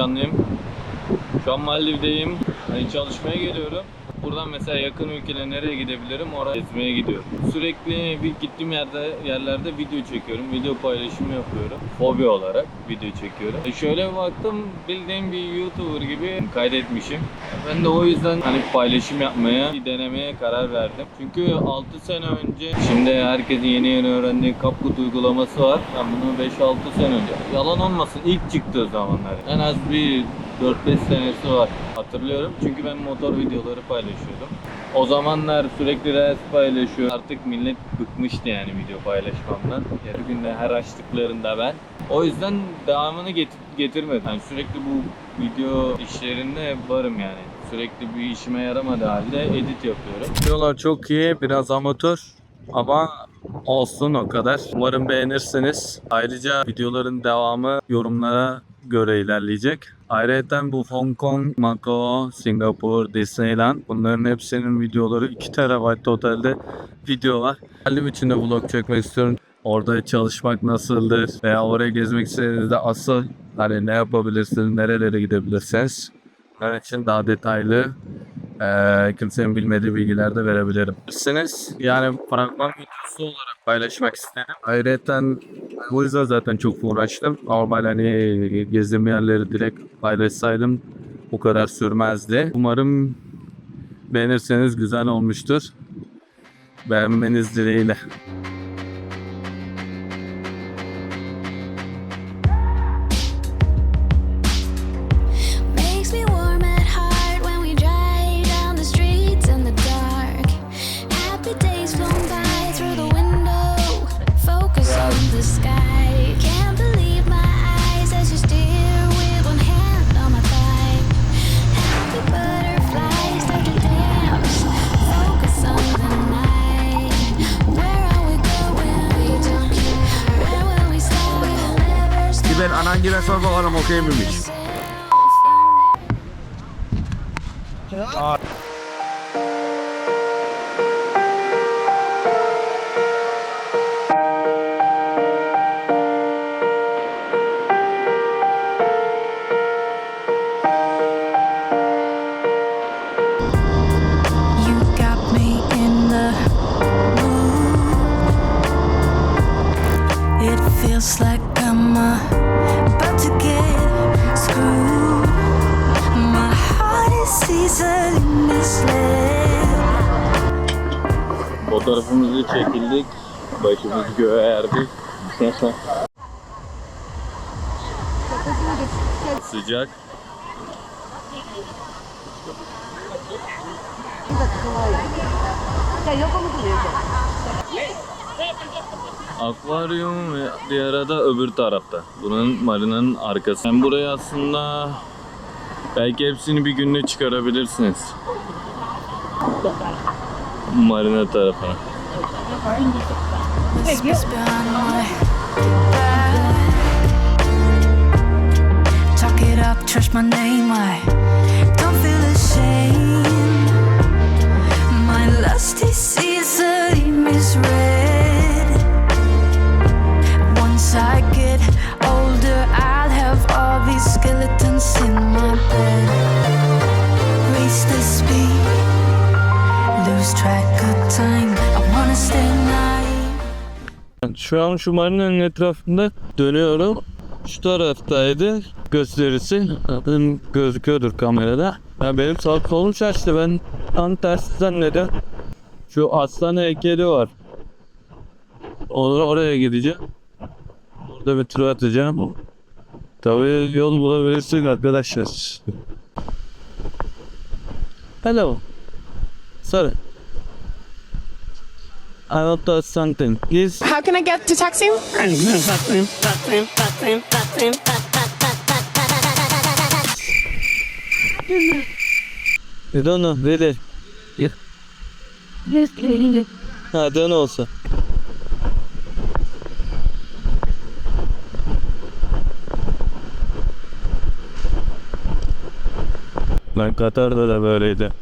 heyecanlıyım. Şu an Maldiv'deyim. Hani çalışmaya geliyorum. Buradan mesela yakın ülkelere nereye gidebilirim oraya gezmeye gidiyorum. Sürekli bir gittiğim yerde yerlerde video çekiyorum. Video paylaşımı yapıyorum. Hobi olarak video çekiyorum. E şöyle bir baktım bildiğim bir YouTuber gibi kaydetmişim. Ben de o yüzden hani paylaşım yapmaya, denemeye karar verdim. Çünkü 6 sene önce şimdi herkesin yeni yeni öğrendiği CapCut uygulaması var. Ben bunu 5-6 sene önce. Yalan olmasın ilk çıktığı zamanlar. En az bir 4-5 senesi var. Hatırlıyorum çünkü ben motor videoları paylaşıyordum. O zamanlar sürekli reels paylaşıyor. Artık millet bıkmıştı yani video paylaşmamdan. Yarı günde her açtıklarında ben. O yüzden devamını get- getirmedim. Yani sürekli bu video işlerinde varım yani. Sürekli bir işime yaramadığı halde edit yapıyorum. Videolar çok iyi, biraz amatör ama olsun o kadar. Umarım beğenirsiniz. Ayrıca videoların devamı yorumlara göre ilerleyecek. Ayrıca bu Hong Kong, Macau, Singapur, Disneyland bunların hepsinin videoları 2 TB totalde video var. Halim için de vlog çekmek istiyorum. Orada çalışmak nasıldır veya oraya gezmek istediğinizde asıl hani ne yapabilirsiniz, nerelere gidebilirsiniz. Bunun için daha detaylı eee kimsenin bilmediği bilgiler de verebilirim. Siz yani fragman videosu olarak paylaşmak istedim. Ayrıca bu yüzden zaten çok uğraştım. Normal hani gezdiğim yerleri direkt paylaşsaydım bu kadar sürmezdi. Umarım beğenirseniz güzel olmuştur. Beğenmeniz dileğiyle. Ben anan gibi sor bakalım okey miymiş? You Fotoğrafımızı çekildik. Başımız göğe erdik. Sıcak. Akvaryum ve diğer ada öbür tarafta. Bunun marinanın arkası. Ben buraya aslında belki hepsini bir günde çıkarabilirsiniz. marine tarafına. Talk it up, trash my name, I don't feel ashamed Şu an şu marinanın etrafında dönüyorum. Şu taraftaydı gösterisi. Zaten gözüküyordur kamerada. Ya benim sağ kolum şaştı. Ben tam tersi zannediyorum. Şu aslan heykeli var. Or oraya gideceğim. Orada bir tur atacağım. Tabii yol bulabilirsin arkadaşlar. Hello. Sorry. I want to ask something. Please How can I get to taxi? You don't know, really? Yeah. I don't know also. Ben Katar'da da böyleydi.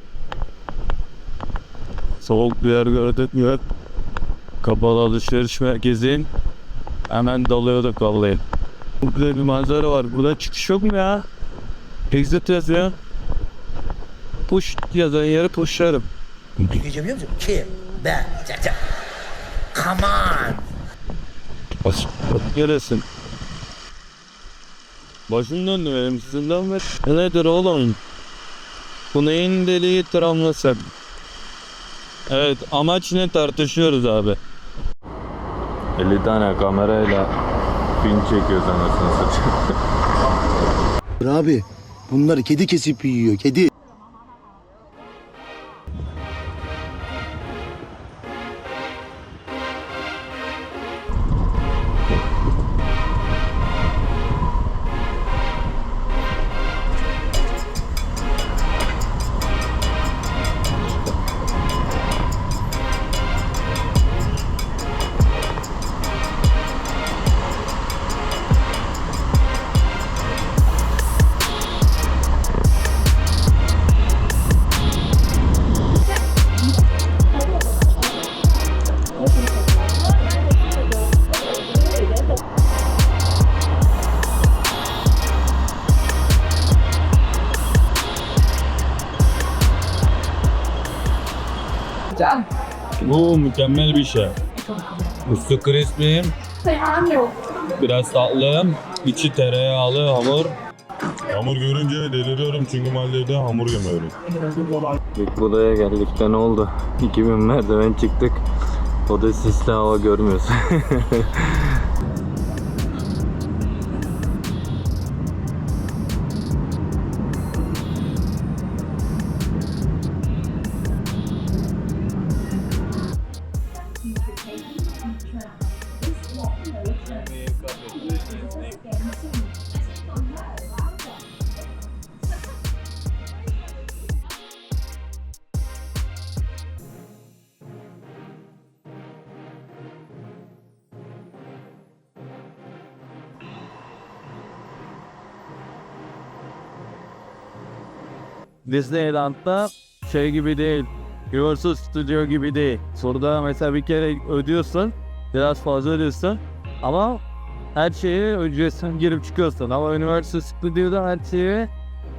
Soğuk bir yer gördük mü kapalı alışveriş merkezi hemen dalıyorduk vallahi. Güzel bir manzara var. Burada çıkış yok mu ya? Exit yazıyor. Push yazan yere pushlarım. İngilizce biliyor musun? Kim? Ben. Come on. Bas. Gelesin. Başım döndü benim sizden ve E nedir oğlum? Bu neyin deliği travması? Evet amaç ne tartışıyoruz abi. 50 tane kamerayla film çekiyoruz anasını satayım. Abi bunlar kedi kesip yiyor kedi. Bu mükemmel bir şey. Üstü crispy, biraz tatlı, içi tereyağlı hamur. Hamur görünce deliriyorum çünkü mahallede hamur yemiyorum. Big Buda'ya geldik de ne oldu? 2000 merdiven çıktık. O da sisli hava görmüyoruz. Disneyland'da şey gibi değil. Universal Studio gibi değil. Burada mesela bir kere ödüyorsun. Biraz fazla ödüyorsun. Ama her şeyi ücretsiz girip çıkıyorsun. Ama Universal Studio'da her şeyi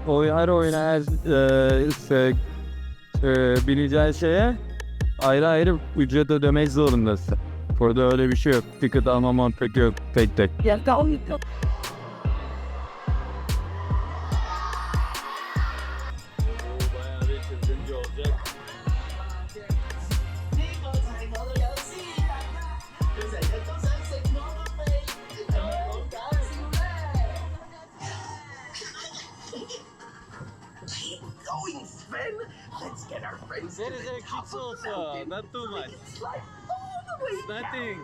oy, her oyuna her e, şey, e, bileceğin şeye ayrı ayrı ücret ödemek zorundasın. Burada öyle bir şey yok. Ticket alma mantık yok. Tek tek. Let's get our friends There is a kids also, not too much. Slide all the way down. Nothing.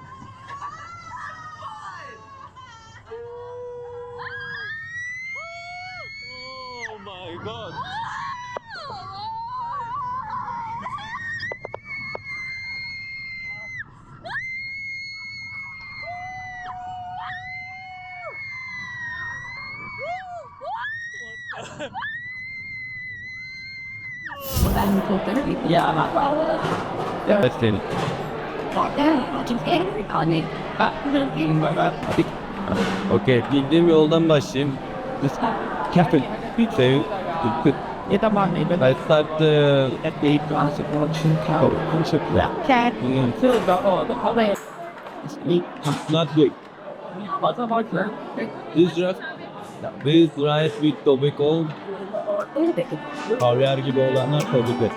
Oh my god. Let's see. Okey. Bildiğim yoldan başlayayım. Kapı. Şey, I start uh, not good. This rice, this rice with tobacco, kavyar gibi olanlar tabii ki.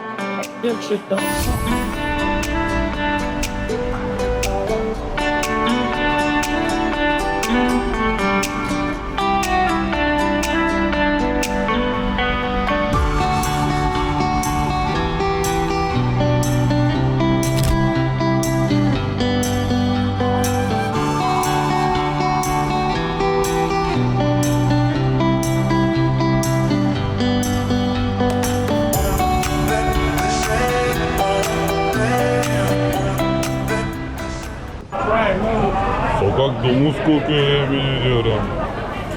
Sokak domuz kokuyor yemin ediyorum.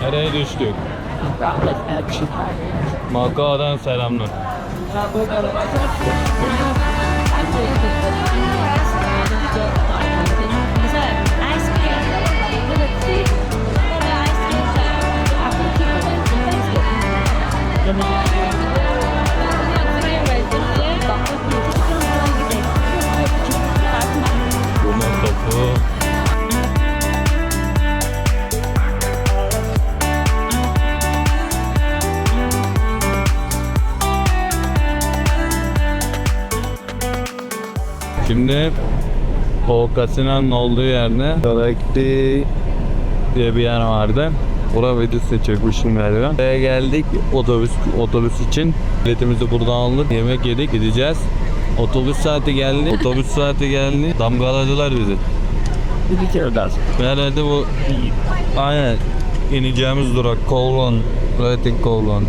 Nereye düştük? Makao'dan selamlar. Şimdi o kasinanın olduğu yerde Galakti diye bir yer vardı. Orada videosu çekmişim galiba. Buraya geldik otobüs otobüs için. Biletimizi buradan aldık. Yemek yedik gideceğiz. Otobüs saati geldi. Otobüs saati geldi. Damgaladılar bizi. Herhalde bu aynen ineceğimiz durak Kolon. Rating Kolon.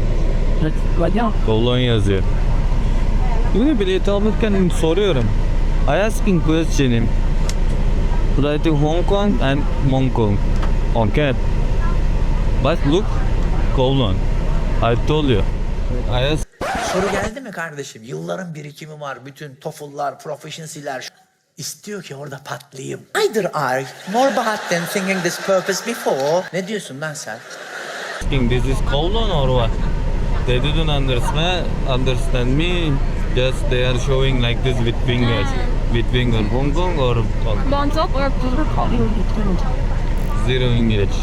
Kolon yazıyor. Şimdi bilet alırken soruyorum. I asking question him. Rating Hong Kong and Hong Kong. Okay. But look, Kolon. I told you. I asked Soru geldi mi kardeşim? Yılların birikimi var. Bütün TOEFL'lar, proficiency'ler. İstiyor ki orada patlayayım. Either are more bad than thinking this purpose before. Ne diyorsun lan sen? this is colon or what? They didn't understand understand me. Just they are showing like this with fingers. Finger. Hong Kong or Montauk or zero English.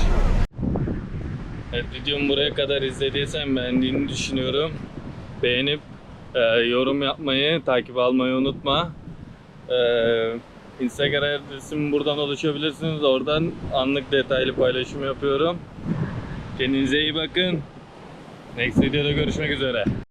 Evet videomu buraya kadar izlediysen beğendiğini düşünüyorum. Beğenip e, yorum yapmayı, takip almayı unutma. E, Instagram adresimi buradan ulaşabilirsiniz. Oradan anlık detaylı paylaşım yapıyorum. Kendinize iyi bakın. Next videoda görüşmek üzere.